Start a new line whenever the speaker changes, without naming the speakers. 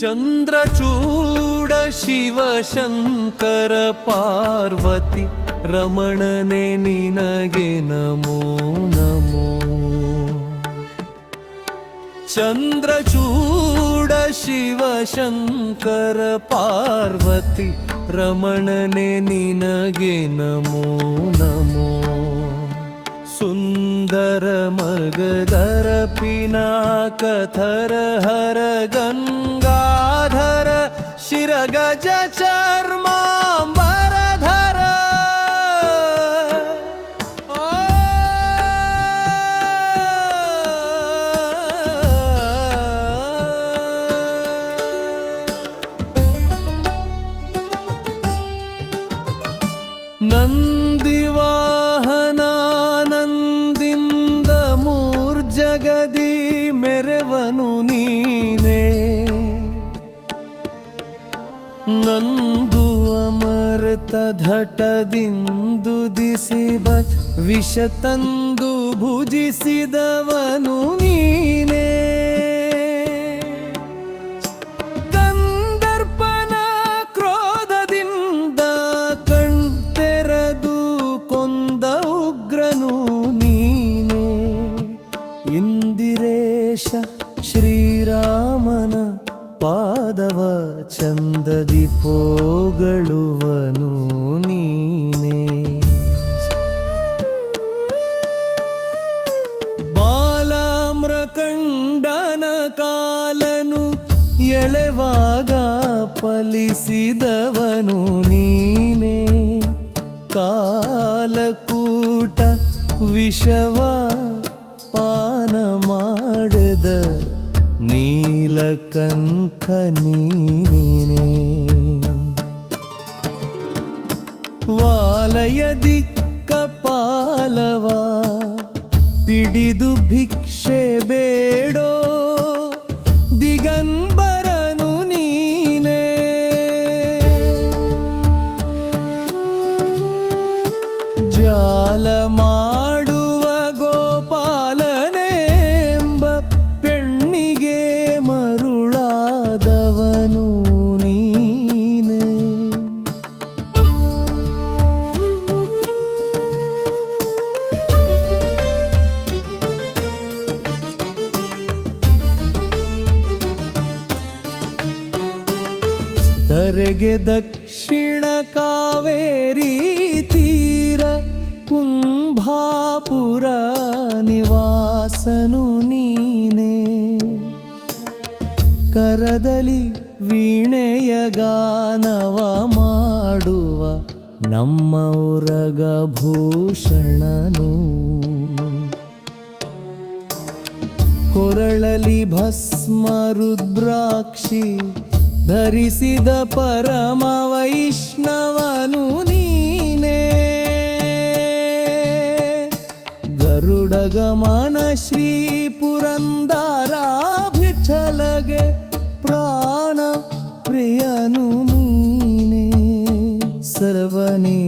ಚಂದ್ರಚೂಡ ಶಿವಶಂಕರ ಪಾರ್ವತಿ ರಮಣನೆ ನಿನಗೆ ನಮೋ ನಮೋ. ಚಂದ್ರಚೂಡ ಶಿವಶಂಕರ ಪಾರ್ವತಿ ರಮಣನೆ ನಿನಗೆ ನಮೋ ನಮೋ. सुन्दर मगधर पिना कथर हर गङ्गाधर शिरगज चर्माम्बरधर। नन्द ಮೆರವನು ನೀನೇ. ನಂದು ಅಮೃತ ಘಟದಿಂದು ದಿಸಿಬ ವಿಷ ತಂದು ಭುಜಿಸಿದವನು ನೀನೇ. ಶ್ರೀರಾಮನ ಪಾದವ ಚಂದದಿ ಪೋಗಳುವನು ನೀನೇ. ಬಾಲಾಮ್ರಕಂಡನ ಕಾಲನು ಎಳೆವಾಗ ಫಲಿಸಿದವನು ನೀನೇ. ಕಾಲಕೂಟ ವಿಷವ ಪಾನ ಮಾಡದ ನೀಲಕಂಠ ನೀನೇ ವಾಲಯದಿ ಕಪಾಲವ ಪಿಡಿದು ಭಿಕ್ಷೆ ಬೇಡೋ ದಿಗಂಬರನು ನೀನೇ ಜಾಲ ಧರೆಗೆ ದಕ್ಷಿಣ ಕಾವೇರಿ ತೀರ ಕುಂಭಾಪುರ ನಿವಾಸನು ನೀನೇ. ಕರದಲ್ಲಿ ವೀಣೆಯ ಗಾನವ ಮಾಡುವ ನಮ್ಮ ಉರಗ ಭೂಷಣನು. ಕೊರಳಲಿ ಭಸ್ಮ ರುದ್ರಾಕ್ಷಿ ಧರಿಸಿದ ಪರಮ ವೈಷ್ಣವನು ನೀನೇ. ಗರುಡಗಮನ ಶ್ರೀ ಪುರಂದರಾಭಿಚಲಗೆ ಪ್ರಾಣ ಪ್ರಿಯನು ನೀನೇ. ಸರ್ವನೇ